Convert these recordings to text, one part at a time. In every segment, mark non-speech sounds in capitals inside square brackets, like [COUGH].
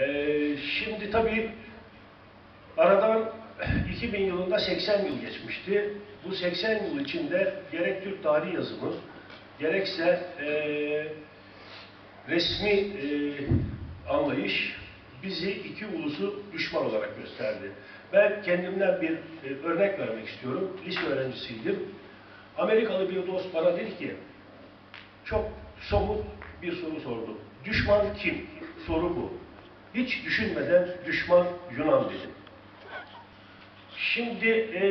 Ee, şimdi tabii aradan 2000 yılında 80 yıl geçmişti. Bu 80 yıl içinde gerek Türk tarih yazımı, gerekse eee, resmi eee, anlayış bizi iki ulusu düşman olarak gösterdi. Ben kendimden bir e, örnek vermek istiyorum. Lise öğrencisiydim. Amerikalı bir dost bana dedi ki, çok somut bir soru sordu. Düşman kim? Soru bu. Hiç düşünmeden düşman Yunan dedim. Şimdi e,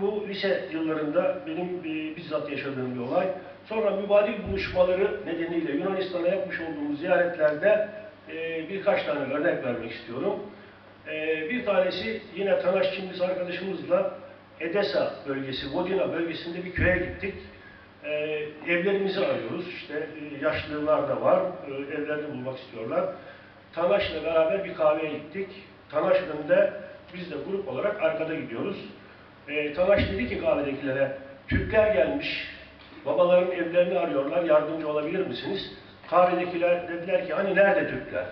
bu lise yıllarında benim e, bizzat yaşadığım bir olay. Sonra mübadil buluşmaları nedeniyle Yunanistan'a yapmış olduğumuz ziyaretlerde e, birkaç tane örnek vermek istiyorum. E, bir tanesi yine Tanaş Çimlis arkadaşımızla Edesa bölgesi, Vodina bölgesinde bir köye gittik. E, evlerimizi arıyoruz. İşte e, yaşlılar da var. E, evlerini bulmak istiyorlar. Tanaş'la beraber bir kahveye gittik. Tanaş önde, biz de grup olarak arkada gidiyoruz. E, Tanaş dedi ki kahvedekilere, Türkler gelmiş, babaların evlerini arıyorlar, yardımcı olabilir misiniz? Kahvedekiler dediler ki, hani nerede Türkler?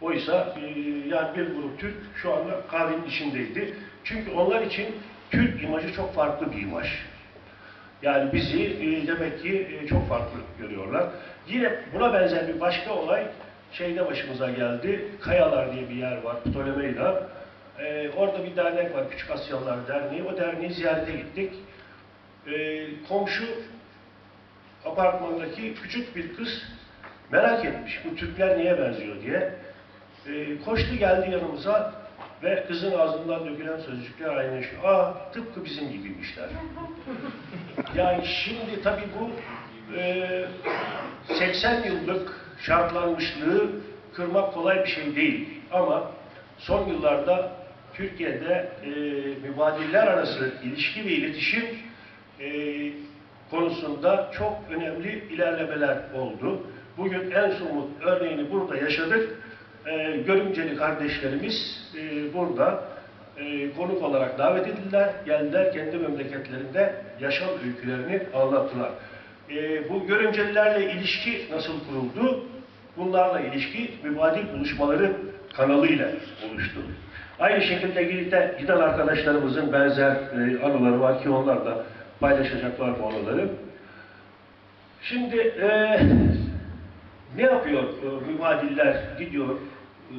Oysa e, yani bir grup Türk şu anda kahvenin içindeydi. Çünkü onlar için Türk imajı çok farklı bir imaj. Yani bizi e, demek ki e, çok farklı görüyorlar. Yine buna benzer bir başka olay şeyde başımıza geldi. Kayalar diye bir yer var Ptolemeyla. E, orada bir dernek var Küçük Asyalılar Derneği. O derneği ziyarete gittik. E, komşu apartmandaki küçük bir kız merak etmiş bu Türkler niye benziyor diye. E, koştu geldi yanımıza ve kızın ağzından dökülen sözcükler aynı şu. Aa tıpkı bizim gibiymişler. [LAUGHS] Yani şimdi tabii bu e, 80 yıllık şartlanmışlığı kırmak kolay bir şey değil. Ama son yıllarda Türkiye'de e, mübadiller arası ilişki ve iletişim e, konusunda çok önemli ilerlemeler oldu. Bugün en somut örneğini burada yaşadık. E, Görümceli kardeşlerimiz e, burada e, konuk olarak davet edildiler. Geldiler kendi memleketlerinde yaşam öykülerini anlattılar. E, bu görümcelilerle ilişki nasıl kuruldu? Bunlarla ilişki mübadil buluşmaları kanalıyla oluştu. Aynı şekilde Girit'e giden arkadaşlarımızın benzer e, anıları var ki onlar da paylaşacaklar bu anıları. Şimdi e, ne yapıyor e, mübadiller? Gidiyor e,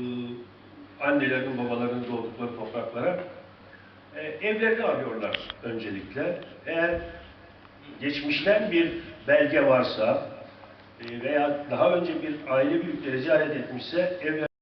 annelerinin, babalarının doğdukları topraklara. E, evlerini arıyorlar öncelikle. Eğer geçmişten bir belge varsa e, veya daha önce bir aile büyükleri ziyaret etmişse evler